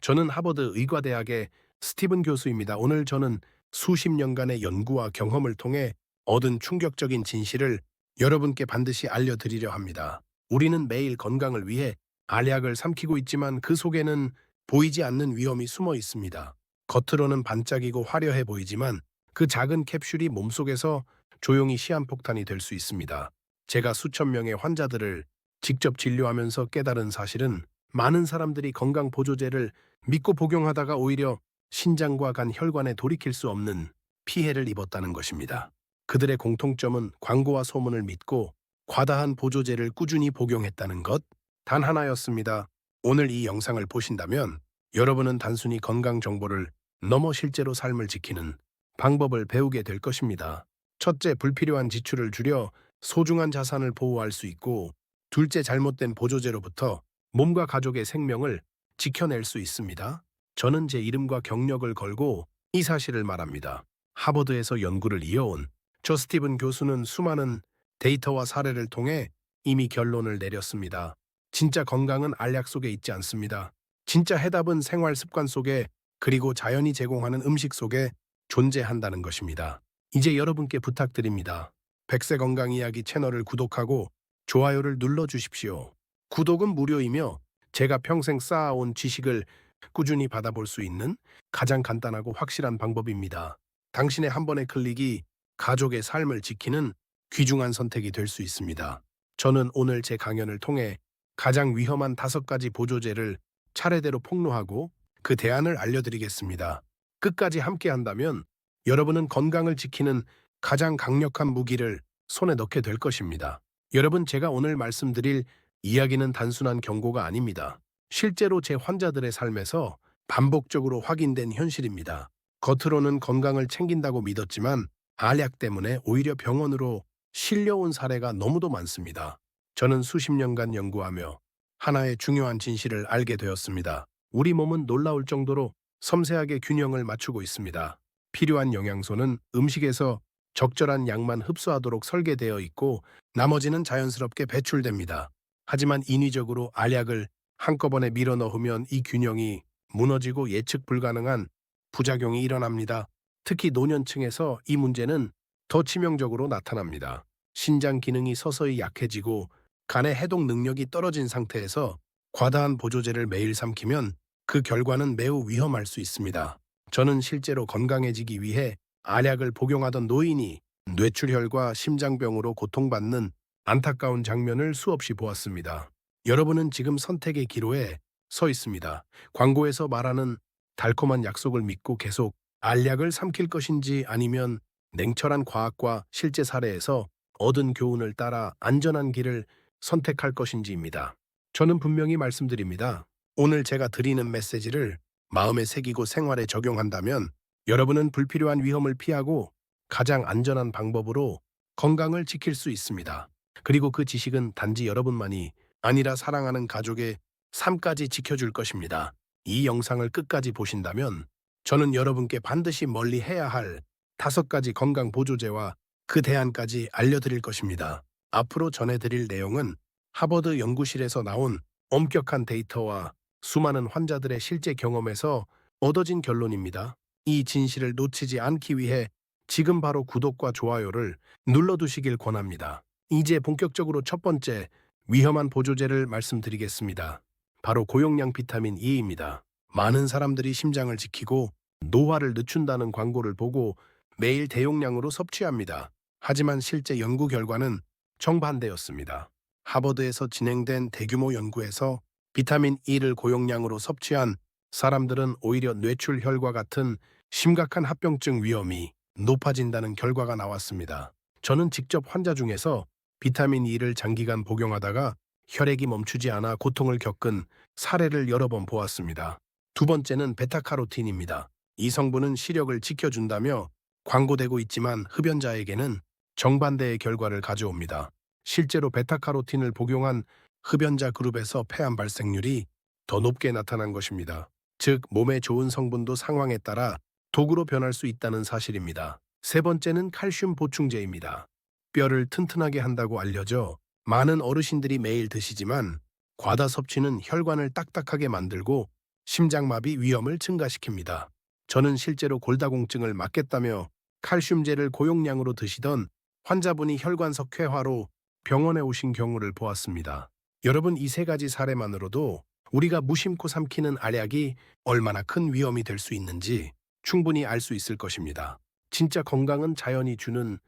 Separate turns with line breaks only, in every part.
저는 하버드 의과대학의 스티븐 교수입니다. 오늘 저는 수십 년간의 연구와 경험을 통해 얻은 충격적인 진실을 여러분께 반드시 알려드리려 합니다. 우리는 매일 건강을 위해 알약을 삼키고 있지만 그 속에는 보이지 않는 위험이 숨어 있습니다. 겉으로는 반짝이고 화려해 보이지만 그 작은 캡슐이 몸속에서 조용히 시한폭탄이 될 수 있습니다. 제가 수천 명의 환자들을 직접 진료하면서 깨달은 사실은 많은 사람들이 건강 보조제를 믿고 복용하다가 오히려 신장과 간 혈관에 돌이킬 수 없는 피해를 입었다는 것입니다. 그들의 공통점은 광고와 소문을 믿고 과다한 보조제를 꾸준히 복용했다는 것 단 하나였습니다. 오늘 이 영상을 보신다면 여러분은 단순히 건강 정보를 넘어 실제로 삶을 지키는 방법을 배우게 될 것입니다. 첫째, 불필요한 지출을 줄여 소중한 자산을 보호할 수 있고 둘째, 잘못된 보조제로부터 몸과 가족의 생명을 지켜낼 수 있습니다. 저는 제 이름과 경력을 걸고 이 사실을 말합니다. 하버드에서 연구를 이어온 저 스티븐 교수는 수많은 데이터와 사례를 통해 이미 결론을 내렸습니다. 진짜 건강은 알약 속에 있지 않습니다. 진짜 해답은 생활 습관 속에 그리고 자연이 제공하는 음식 속에 존재한다는 것입니다. 이제 여러분께 부탁드립니다. 백세 건강 이야기 채널을 구독하고 좋아요를 눌러 주십시오. 구독은 무료이며 제가 평생 쌓아온 지식을 꾸준히 받아볼 수 있는 가장 간단하고 확실한 방법입니다. 당신의 한 번의 클릭이 가족의 삶을 지키는 귀중한 선택이 될 수 있습니다. 저는 오늘 제 강연을 통해 가장 위험한 다섯 가지 보조제를 차례대로 폭로하고 그 대안을 알려드리겠습니다. 끝까지 함께 한다면 여러분은 건강을 지키는 가장 강력한 무기를 손에 넣게 될 것입니다. 여러분, 제가 오늘 말씀드릴 이야기는 단순한 경고가 아닙니다. 실제로 제 환자들의 삶에서 반복적으로 확인된 현실입니다. 겉으로는 건강을 챙긴다고 믿었지만 알약 때문에 오히려 병원으로 실려온 사례가 너무도 많습니다. 저는 수십 년간 연구하며 하나의 중요한 진실을 알게 되었습니다. 우리 몸은 놀라울 정도로 섬세하게 균형을 맞추고 있습니다. 필요한 영양소는 음식에서 적절한 양만 흡수하도록 설계되어 있고 나머지는 자연스럽게 배출됩니다. 하지만 인위적으로 알약을 한꺼번에 밀어 넣으면 이 균형이 무너지고 예측 불가능한 부작용이 일어납니다. 특히 노년층에서 이 문제는 더 치명적으로 나타납니다. 신장 기능이 서서히 약해지고 간의 해독 능력이 떨어진 상태에서 과다한 보조제를 매일 삼키면 그 결과는 매우 위험할 수 있습니다. 저는 실제로 건강해지기 위해 알약을 복용하던 노인이 뇌출혈과 심장병으로 고통받는 안타까운 장면을 수없이 보았습니다. 여러분은 지금 선택의 기로에 서 있습니다. 광고에서 말하는 달콤한 약속을 믿고 계속 알약을 삼킬 것인지 아니면 냉철한 과학과 실제 사례에서 얻은 교훈을 따라 안전한 길을 선택할 것인지입니다. 저는 분명히 말씀드립니다. 오늘 제가 드리는 메시지를 마음에 새기고 생활에 적용한다면 여러분은 불필요한 위험을 피하고 가장 안전한 방법으로 건강을 지킬 수 있습니다. 그리고 그 지식은 단지 여러분만이 아니라 사랑하는 가족의 삶까지 지켜줄 것입니다. 이 영상을 끝까지 보신다면 저는 여러분께 반드시 멀리 해야 할 다섯 가지 건강 보조제와 그 대안까지 알려드릴 것입니다. 앞으로 전해드릴 내용은 하버드 연구실에서 나온 엄격한 데이터와 수많은 환자들의 실제 경험에서 얻어진 결론입니다. 이 진실을 놓치지 않기 위해 지금 바로 구독과 좋아요를 눌러두시길 권합니다. 이제 본격적으로 첫 번째 위험한 보조제를 말씀드리겠습니다. 바로 고용량 비타민 E입니다. 많은 사람들이 심장을 지키고 노화를 늦춘다는 광고를 보고 매일 대용량으로 섭취합니다. 하지만 실제 연구 결과는 정반대였습니다. 하버드에서 진행된 대규모 연구에서 비타민 E를 고용량으로 섭취한 사람들은 오히려 뇌출혈과 같은 심각한 합병증 위험이 높아진다는 결과가 나왔습니다. 저는 직접 환자 중에서 비타민 E를 장기간 복용하다가 혈액이 멈추지 않아 고통을 겪은 사례를 여러 번 보았습니다. 두 번째는 베타카로틴입니다. 이 성분은 시력을 지켜준다며 광고되고 있지만 흡연자에게는 정반대의 결과를 가져옵니다. 실제로 베타카로틴을 복용한 흡연자 그룹에서 폐암 발생률이 더 높게 나타난 것입니다. 즉, 몸에 좋은 성분도 상황에 따라 독으로 변할 수 있다는 사실입니다. 세 번째는 칼슘 보충제입니다. 뼈를 튼튼하게 한다고 알려져 많은 어르신들이 매일 드시지만 과다 섭취는 혈관을 딱딱하게 만들고 심장마비 위험을 증가시킵니다. 저는 실제로 골다공증을 막겠다며 칼슘제를 고용량으로 드시던 환자분이 혈관석회화로 병원에 오신 경우를 보았습니다. 여러분 이 세 가지 사례만으로도 우리가 무심코 삼키는 알약이 얼마나 큰 위험이 될 수 있는지 충분히 알 수 있을 것입니다. 진짜 건강은 자연이 주는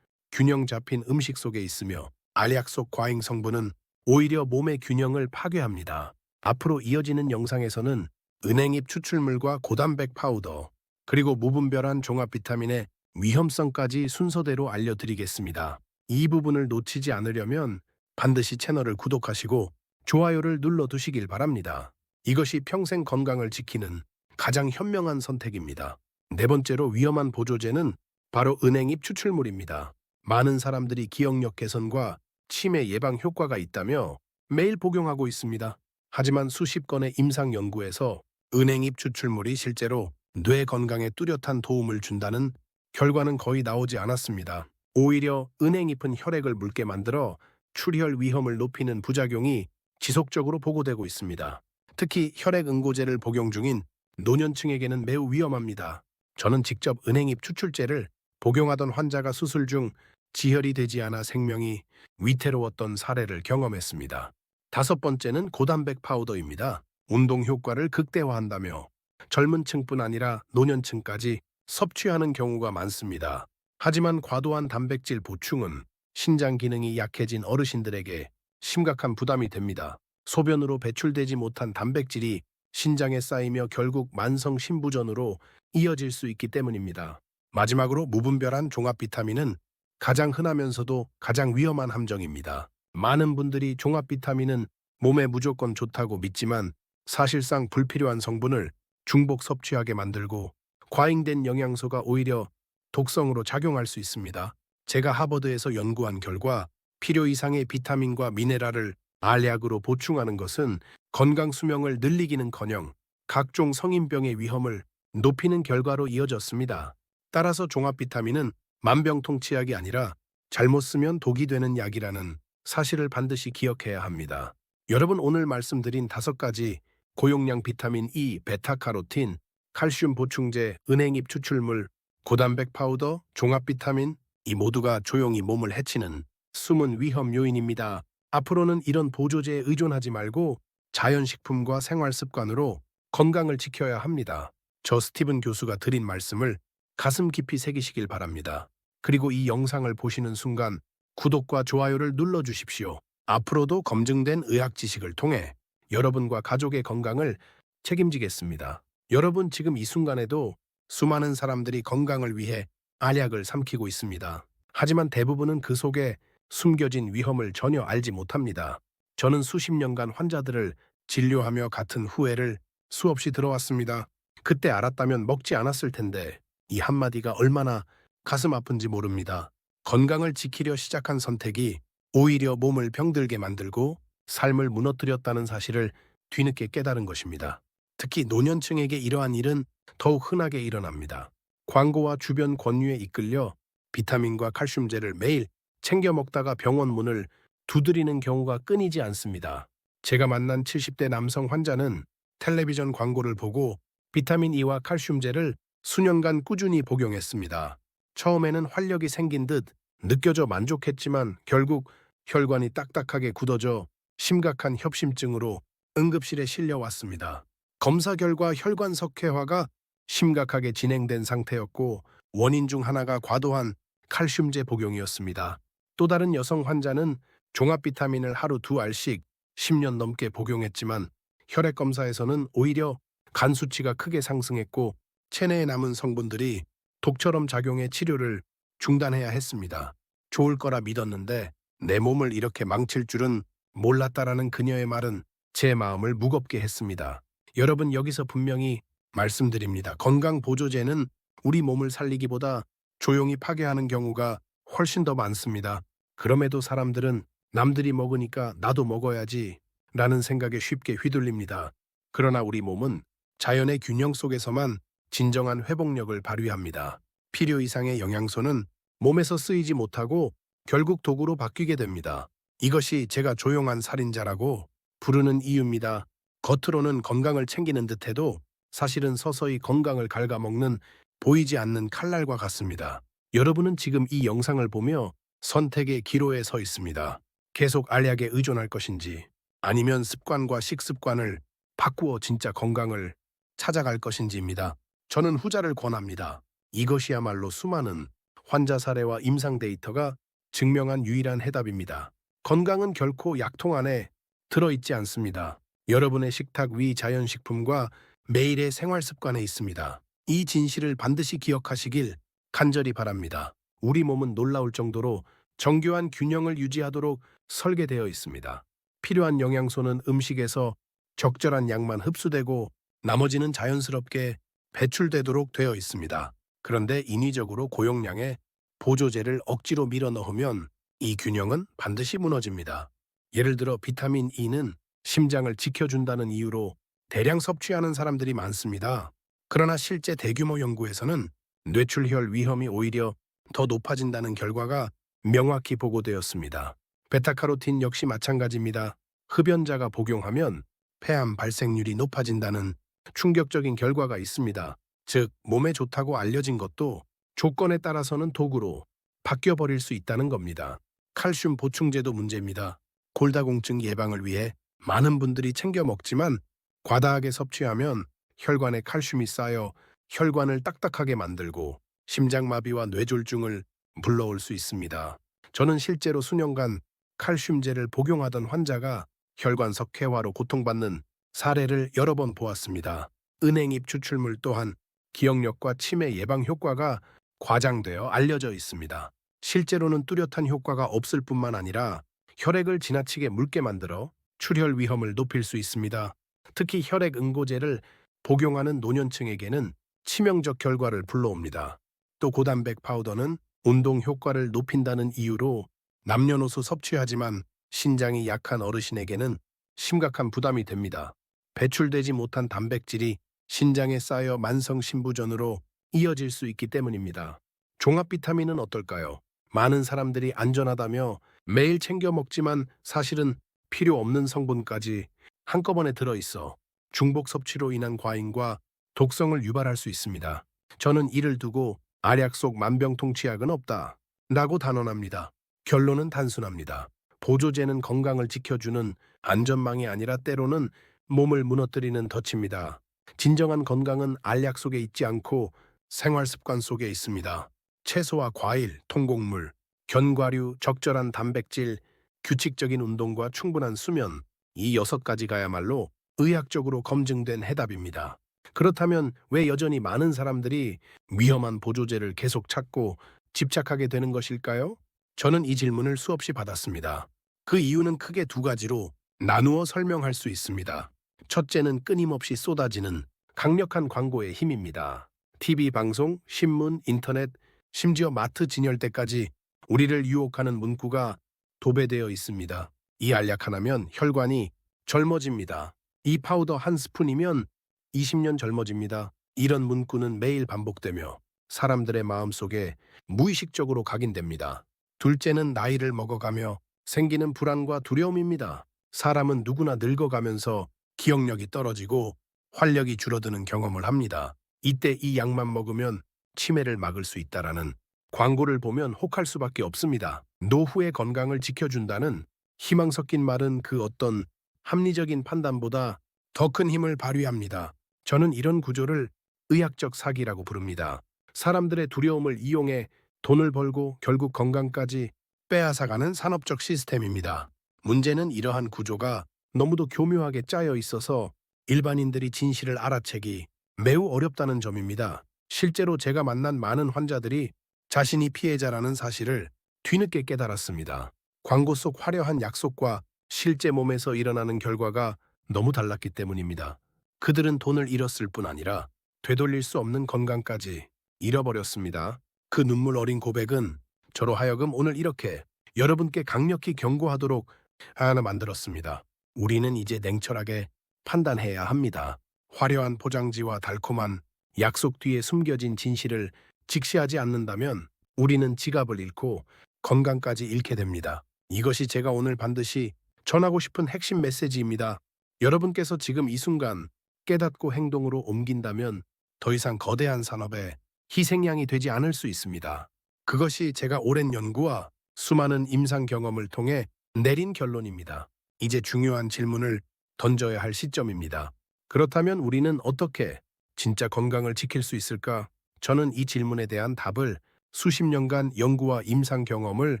균형 잡힌 음식 속에 있으며 알약 속 과잉 성분은 오히려 몸의 균형을 파괴합니다. 앞으로 이어지는 영상에서는 은행잎 추출물과 고단백 파우더 그리고 무분별한 종합 비타민의 위험성까지 순서대로 알려드리겠습니다. 이 부분을 놓치지 않으려면 반드시 채널을 구독하시고 좋아요를 눌러두시길 바랍니다. 이것이 평생 건강을 지키는 가장 현명한 선택입니다. 네 번째로 위험한 보조제는 바로 은행잎 추출물입니다. 많은 사람들이 기억력 개선과 치매 예방 효과가 있다며 매일 복용하고 있습니다. 하지만 수십 건의 임상 연구에서 은행잎 추출물이 실제로 뇌 건강에 뚜렷한 도움을 준다는 결과는 거의 나오지 않았습니다. 오히려 은행잎은 혈액을 묽게 만들어 출혈 위험을 높이는 부작용이 지속적으로 보고되고 있습니다. 특히 혈액 응고제를 복용 중인 노년층에게는 매우 위험합니다. 저는 직접 은행잎 추출제를 복용하던 환자가 수술 중 지혈이 되지 않아 생명이 위태로웠던 사례를 경험했습니다. 다섯 번째는 고단백 파우더입니다. 운동 효과를 극대화한다며 젊은 층뿐 아니라 노년층까지 섭취하는 경우가 많습니다. 하지만 과도한 단백질 보충은 신장 기능이 약해진 어르신들에게 심각한 부담이 됩니다. 소변으로 배출되지 못한 단백질이 신장에 쌓이며 결국 만성 신부전으로 이어질 수 있기 때문입니다. 마지막으로 무분별한 종합 비타민은 가장 흔하면서도 가장 위험한 함정입니다. 많은 분들이 종합 비타민은 몸에 무조건 좋다고 믿지만 사실상 불필요한 성분을 중복 섭취하게 만들고 과잉된 영양소가 오히려 독성으로 작용할 수 있습니다. 제가 하버드에서 연구한 결과 필요 이상의 비타민과 미네랄을 알약으로 보충하는 것은 건강 수명을 늘리기는커녕 각종 성인병의 위험을 높이는 결과로 이어졌습니다. 따라서 종합 비타민은 만병통치약이 아니라 잘못 쓰면 독이 되는 약이라는 사실을 반드시 기억해야 합니다. 여러분 오늘 말씀드린 다섯 가지 고용량 비타민 E, 베타카로틴, 칼슘 보충제, 은행잎 추출물, 고단백 파우더, 종합 비타민 이 모두가 조용히 몸을 해치는 숨은 위험 요인입니다. 앞으로는 이런 보조제에 의존하지 말고 자연식품과 생활 습관으로 건강을 지켜야 합니다. 저 스티븐 교수가 드린 말씀을 가슴 깊이 새기시길 바랍니다. 그리고 이 영상을 보시는 순간 구독과 좋아요를 눌러주십시오. 앞으로도 검증된 의학 지식을 통해 여러분과 가족의 건강을 책임지겠습니다. 여러분 지금 이 순간에도 수많은 사람들이 건강을 위해 알약을 삼키고 있습니다. 하지만 대부분은 그 속에 숨겨진 위험을 전혀 알지 못합니다. 저는 수십 년간 환자들을 진료하며 같은 후회를 수없이 들어왔습니다. 그때 알았다면 먹지 않았을 텐데 이 한마디가 얼마나 가슴 아픈지 모릅니다. 건강을 지키려 시작한 선택이 오히려 몸을 병들게 만들고 삶을 무너뜨렸다는 사실을 뒤늦게 깨달은 것입니다. 특히 노년층에게 이러한 일은 더욱 흔하게 일어납니다. 광고와 주변 권유에 이끌려 비타민과 칼슘제를 매일 챙겨 먹다가 병원 문을 두드리는 경우가 끊이지 않습니다. 제가 만난 70대 남성 환자는 텔레비전 광고를 보고 비타민 E와 칼슘제를 수년간 꾸준히 복용했습니다. 처음에는 활력이 생긴 듯 느껴져 만족했지만 결국 혈관이 딱딱하게 굳어져 심각한 협심증으로 응급실에 실려왔습니다. 검사 결과 혈관 석회화가 심각하게 진행된 상태였고 원인 중 하나가 과도한 칼슘제 복용이었습니다. 또 다른 여성 환자는 종합 비타민을 하루 두 알씩 10년 넘게 복용했지만 혈액 검사에서는 오히려 간 수치가 크게 상승했고 체내에 남은 성분들이 독처럼 작용해 치료를 중단해야 했습니다. 좋을 거라 믿었는데 내 몸을 이렇게 망칠 줄은 몰랐다라는 그녀의 말은 제 마음을 무겁게 했습니다. 여러분 여기서 분명히 말씀드립니다. 건강 보조제는 우리 몸을 살리기보다 조용히 파괴하는 경우가 훨씬 더 많습니다. 그럼에도 사람들은 남들이 먹으니까 나도 먹어야지 라는 생각에 쉽게 휘둘립니다. 그러나 우리 몸은 자연의 균형 속에서만 진정한 회복력을 발휘합니다. 필요 이상의 영양소는 몸에서 쓰이지 못하고 결국 도구로 바뀌게 됩니다. 이것이 제가 조용한 살인자라고 부르는 이유입니다. 겉으로는 건강을 챙기는 듯해도 사실은 서서히 건강을 갉아먹는 보이지 않는 칼날과 같습니다. 여러분은 지금 이 영상을 보며 선택의 기로에 서 있습니다. 계속 알약에 의존할 것인지 아니면 습관과 식습관을 바꾸어 진짜 건강을 찾아갈 것인지입니다. 저는 후자를 권합니다. 이것이야말로 수많은 환자 사례와 임상 데이터가 증명한 유일한 해답입니다. 건강은 결코 약통 안에 들어있지 않습니다. 여러분의 식탁 위 자연식품과 매일의 생활 습관에 있습니다. 이 진실을 반드시 기억하시길 간절히 바랍니다. 우리 몸은 놀라울 정도로 정교한 균형을 유지하도록 설계되어 있습니다. 필요한 영양소는 음식에서 적절한 양만 흡수되고 나머지는 자연스럽게 배출되도록 되어 있습니다. 그런데 인위적으로 고용량의 보조제를 억지로 밀어 넣으면 이 균형은 반드시 무너집니다. 예를 들어 비타민 E는 심장을 지켜준다는 이유로 대량 섭취하는 사람들이 많습니다. 그러나 실제 대규모 연구에서는 뇌출혈 위험이 오히려 더 높아진다는 결과가 명확히 보고되었습니다. 베타카로틴 역시 마찬가지입니다. 흡연자가 복용하면 폐암 발생률이 높아진다는 충격적인 결과가 있습니다. 즉, 몸에 좋다고 알려진 것도 조건에 따라서는 도구로 바뀌어버릴 수 있다는 겁니다. 칼슘 보충제도 문제입니다. 골다공증 예방을 위해 많은 분들이 챙겨 먹지만 과다하게 섭취하면 혈관에 칼슘이 쌓여 혈관을 딱딱하게 만들고 심장마비와 뇌졸중을 불러올 수 있습니다. 저는 실제로 수년간 칼슘제를 복용하던 환자가 혈관 석회화로 고통받는 사례를 여러 번 보았습니다. 은행잎 추출물 또한 기억력과 치매 예방 효과가 과장되어 알려져 있습니다. 실제로는 뚜렷한 효과가 없을 뿐만 아니라 혈액을 지나치게 묽게 만들어 출혈 위험을 높일 수 있습니다. 특히 혈액 응고제를 복용하는 노년층에게는 치명적 결과를 불러옵니다. 또 고단백 파우더는 운동 효과를 높인다는 이유로 남녀노소 섭취하지만 신장이 약한 어르신에게는 심각한 부담이 됩니다. 배출되지 못한 단백질이 신장에 쌓여 만성 신부전으로 이어질 수 있기 때문입니다. 종합 비타민은 어떨까요? 많은 사람들이 안전하다며 매일 챙겨 먹지만 사실은 필요 없는 성분까지 한꺼번에 들어있어 중복 섭취로 인한 과잉과 독성을 유발할 수 있습니다. 저는 이를 두고 알약 속 만병통치약은 없다. 라고 단언합니다. 결론은 단순합니다. 보조제는 건강을 지켜주는 안전망이 아니라 때로는 몸을 무너뜨리는 덫입니다. 진정한 건강은 알약 속에 있지 않고 생활 습관 속에 있습니다. 채소와 과일, 통곡물, 견과류, 적절한 단백질, 규칙적인 운동과 충분한 수면, 이 여섯 가지가야말로 의학적으로 검증된 해답입니다. 그렇다면 왜 여전히 많은 사람들이 위험한 보조제를 계속 찾고 집착하게 되는 것일까요? 저는 이 질문을 수없이 받았습니다. 그 이유는 크게 두 가지로 나누어 설명할 수 있습니다. 첫째는 끊임없이 쏟아지는 강력한 광고의 힘입니다. TV 방송, 신문, 인터넷, 심지어 마트 진열대까지 우리를 유혹하는 문구가 도배되어 있습니다. 이 알약 하나면 혈관이 젊어집니다. 이 파우더 한 스푼이면 20년 젊어집니다. 이런 문구는 매일 반복되며 사람들의 마음속에 무의식적으로 각인됩니다. 둘째는 나이를 먹어가며 생기는 불안과 두려움입니다. 사람은 누구나 늙어가면서 기억력이 떨어지고 활력이 줄어드는 경험을 합니다. 이때 이 약만 먹으면 치매를 막을 수 있다라는 광고를 보면 혹할 수밖에 없습니다. 노후의 건강을 지켜준다는 희망 섞인 말은 그 어떤 합리적인 판단보다 더 큰 힘을 발휘합니다. 저는 이런 구조를 의학적 사기라고 부릅니다. 사람들의 두려움을 이용해 돈을 벌고 결국 건강까지 빼앗아가는 산업적 시스템입니다. 문제는 이러한 구조가 너무도 교묘하게 짜여 있어서 일반인들이 진실을 알아채기 매우 어렵다는 점입니다. 실제로 제가 만난 많은 환자들이 자신이 피해자라는 사실을 뒤늦게 깨달았습니다. 광고 속 화려한 약속과 실제 몸에서 일어나는 결과가 너무 달랐기 때문입니다. 그들은 돈을 잃었을 뿐 아니라 되돌릴 수 없는 건강까지 잃어버렸습니다. 그 눈물 어린 고백은 저로 하여금 오늘 이렇게 여러분께 강력히 경고하도록 하나 만들었습니다. 우리는 이제 냉철하게 판단해야 합니다. 화려한 포장지와 달콤한 약속 뒤에 숨겨진 진실을 직시하지 않는다면 우리는 지갑을 잃고 건강까지 잃게 됩니다. 이것이 제가 오늘 반드시 전하고 싶은 핵심 메시지입니다. 여러분께서 지금 이 순간 깨닫고 행동으로 옮긴다면 더 이상 거대한 산업의 희생양이 되지 않을 수 있습니다. 그것이 제가 오랜 연구와 수많은 임상 경험을 통해 내린 결론입니다. 이제 중요한 질문을 던져야 할 시점입니다. 그렇다면 우리는 어떻게 진짜 건강을 지킬 수 있을까? 저는 이 질문에 대한 답을 수십 년간 연구와 임상 경험을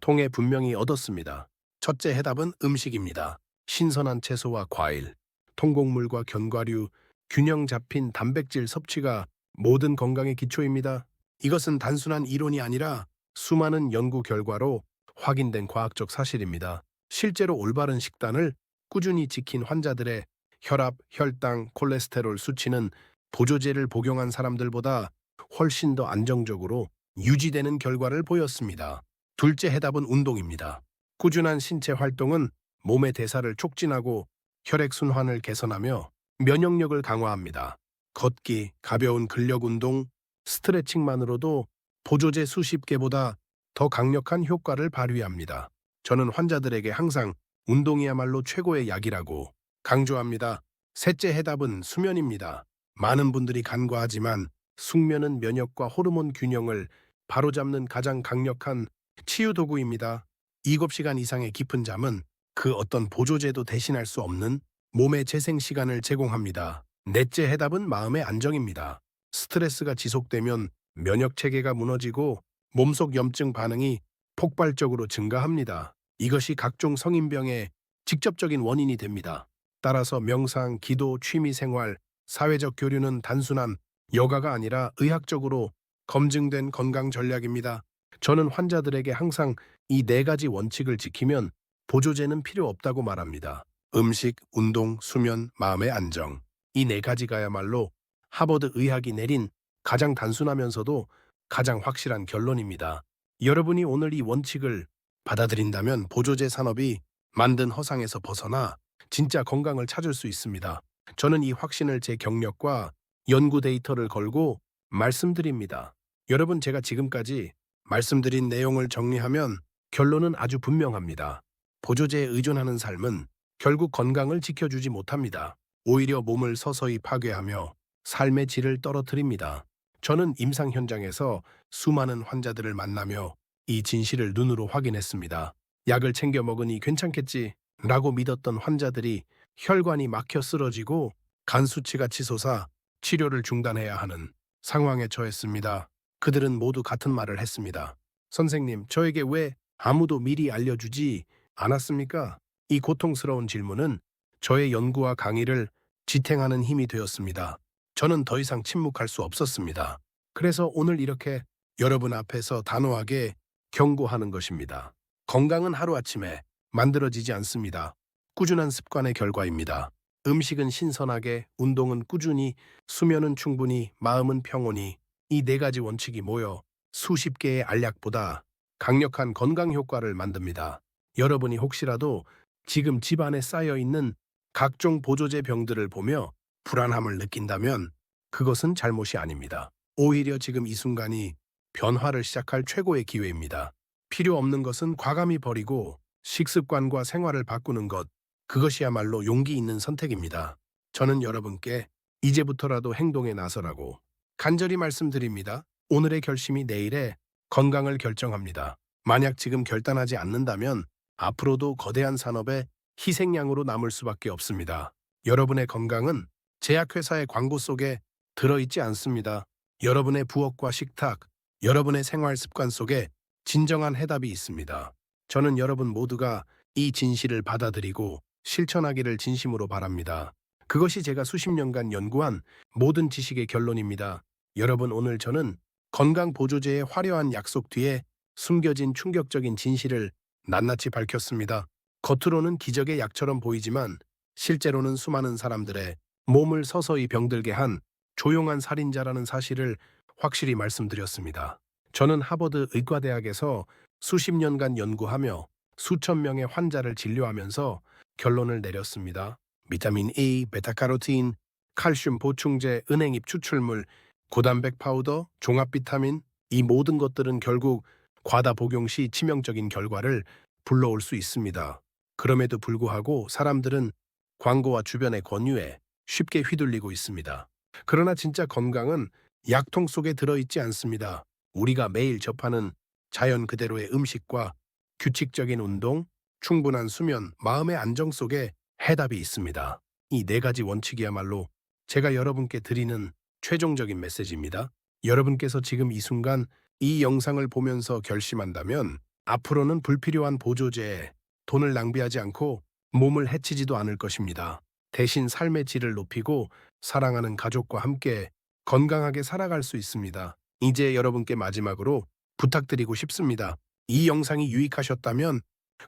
통해 분명히 얻었습니다. 첫째 해답은 음식입니다. 신선한 채소와 과일, 통곡물과 견과류, 균형 잡힌 단백질 섭취가 모든 건강의 기초입니다. 이것은 단순한 이론이 아니라 수많은 연구 결과로 확인된 과학적 사실입니다. 실제로 올바른 식단을 꾸준히 지킨 환자들의 혈압, 혈당, 콜레스테롤 수치는 보조제를 복용한 사람들보다 훨씬 더 안정적으로 유지되는 결과를 보였습니다. 둘째 해답은 운동입니다. 꾸준한 신체 활동은 몸의 대사를 촉진하고 혈액순환을 개선하며 면역력을 강화합니다. 걷기, 가벼운 근력 운동, 스트레칭만으로도 보조제 수십 개보다 더 강력한 효과를 발휘합니다. 저는 환자들에게 항상 운동이야말로 최고의 약이라고 강조합니다. 셋째 해답은 수면입니다. 많은 분들이 간과하지만 숙면은 면역과 호르몬 균형을 바로잡는 가장 강력한 치유 도구입니다. 7시간 이상의 깊은 잠은 그 어떤 보조제도 대신할 수 없는 몸의 재생 시간을 제공합니다. 넷째 해답은 마음의 안정입니다. 스트레스가 지속되면 면역 체계가 무너지고 몸속 염증 반응이 폭발적으로 증가합니다. 이것이 각종 성인병의 직접적인 원인이 됩니다. 따라서 명상, 기도, 취미 생활, 사회적 교류는 단순한 여가가 아니라 의학적으로 검증된 건강 전략입니다. 저는 환자들에게 항상 이 네 가지 원칙을 지키면 보조제는 필요 없다고 말합니다. 음식, 운동, 수면, 마음의 안정. 이 네 가지가야말로 하버드 의학이 내린 가장 단순하면서도 가장 확실한 결론입니다. 여러분이 오늘 이 원칙을 받아들인다면 보조제 산업이 만든 허상에서 벗어나 진짜 건강을 찾을 수 있습니다. 저는 이 확신을 제 경력과 연구 데이터를 걸고 말씀드립니다. 여러분 제가 지금까지 말씀드린 내용을 정리하면 결론은 아주 분명합니다. 보조제에 의존하는 삶은 결국 건강을 지켜주지 못합니다. 오히려 몸을 서서히 파괴하며 삶의 질을 떨어뜨립니다. 저는 임상 현장에서 수많은 환자들을 만나며 이 진실을 눈으로 확인했습니다. 약을 챙겨 먹으니 괜찮겠지 라고 믿었던 환자들이 혈관이 막혀 쓰러지고 간 수치가 치솟아 치료를 중단해야 하는 상황에 처했습니다. 그들은 모두 같은 말을 했습니다. 선생님, 저에게 왜 아무도 미리 알려주지 않았습니까? 이 고통스러운 질문은 저의 연구와 강의를 지탱하는 힘이 되었습니다. 저는 더 이상 침묵할 수 없었습니다. 그래서 오늘 이렇게 여러분 앞에서 단호하게 경고하는 것입니다. 건강은 하루아침에 만들어지지 않습니다. 꾸준한 습관의 결과입니다. 음식은 신선하게, 운동은 꾸준히, 수면은 충분히, 마음은 평온히 이 네 가지 원칙이 모여 수십 개의 알약보다 강력한 건강 효과를 만듭니다. 여러분이 혹시라도 지금 집안에 쌓여 있는 각종 보조제 병들을 보며 불안함을 느낀다면 그것은 잘못이 아닙니다. 오히려 지금 이 순간이 변화를 시작할 최고의 기회입니다. 필요 없는 것은 과감히 버리고 식습관과 생활을 바꾸는 것, 그것이야말로 용기 있는 선택입니다. 저는 여러분께 이제부터라도 행동에 나서라고 간절히 말씀드립니다. 오늘의 결심이 내일의 건강을 결정합니다. 만약 지금 결단하지 않는다면 앞으로도 거대한 산업의 희생양으로 남을 수밖에 없습니다. 여러분의 건강은 제약회사의 광고 속에 들어있지 않습니다. 여러분의 부엌과 식탁, 여러분의 생활 습관 속에 진정한 해답이 있습니다. 저는 여러분 모두가 이 진실을 받아들이고 실천하기를 진심으로 바랍니다. 그것이 제가 수십 년간 연구한 모든 지식의 결론입니다. 여러분 오늘 저는 건강 보조제의 화려한 약속 뒤에 숨겨진 충격적인 진실을 낱낱이 밝혔습니다. 겉으로는 기적의 약처럼 보이지만 실제로는 수많은 사람들의 몸을 서서히 병들게 한 조용한 살인자라는 사실을 확실히 말씀드렸습니다. 저는 하버드 의과대학에서 수십 년간 연구하며 수천 명의 환자를 진료하면서 결론을 내렸습니다. 비타민 A, 베타카로틴, 칼슘 보충제, 은행잎 추출물, 고단백 파우더, 종합 비타민 이 모든 것들은 결국 과다 복용 시 치명적인 결과를 불러올 수 있습니다. 그럼에도 불구하고 사람들은 광고와 주변의 권유에 쉽게 휘둘리고 있습니다. 그러나 진짜 건강은 약통 속에 들어있지 않습니다. 우리가 매일 접하는 자연 그대로의 음식과 규칙적인 운동, 충분한 수면, 마음의 안정 속에 해답이 있습니다. 이 네 가지 원칙이야말로 제가 여러분께 드리는 최종적인 메시지입니다. 여러분께서 지금 이 순간 이 영상을 보면서 결심한다면 앞으로는 불필요한 보조제에 돈을 낭비하지 않고 몸을 해치지도 않을 것입니다. 대신 삶의 질을 높이고 사랑하는 가족과 함께 건강하게 살아갈 수 있습니다. 이제 여러분께 마지막으로 부탁드리고 싶습니다. 이 영상이 유익하셨다면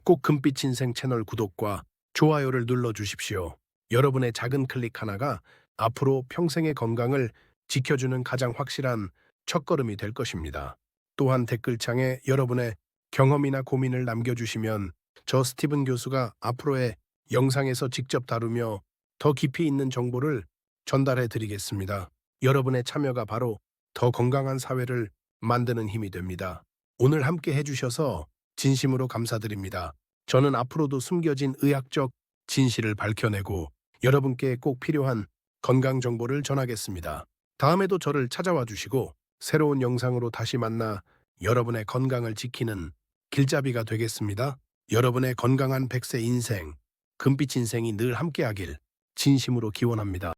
꼭 금빛 인생 채널 구독과 좋아요를 눌러 주십시오. 여러분의 작은 클릭 하나가 앞으로 평생의 건강을 지켜주는 가장 확실한 첫걸음이 될 것입니다. 또한 댓글창에 여러분의 경험이나 고민을 남겨주시면 저 스티븐 교수가 앞으로의 영상에서 직접 다루며 더 깊이 있는 정보를 전달해 드리겠습니다. 여러분의 참여가 바로 더 건강한 사회를 만드는 힘이 됩니다. 오늘 함께 해주셔서 진심으로 감사드립니다. 저는 앞으로도 숨겨진 의학적 진실을 밝혀내고 여러분께 꼭 필요한 건강 정보를 전하겠습니다. 다음에도 저를 찾아와 주시고 새로운 영상으로 다시 만나 여러분의 건강을 지키는 길잡이가 되겠습니다. 여러분의 건강한 백세 인생, 금빛 인생이 늘 함께하길 진심으로 기원합니다.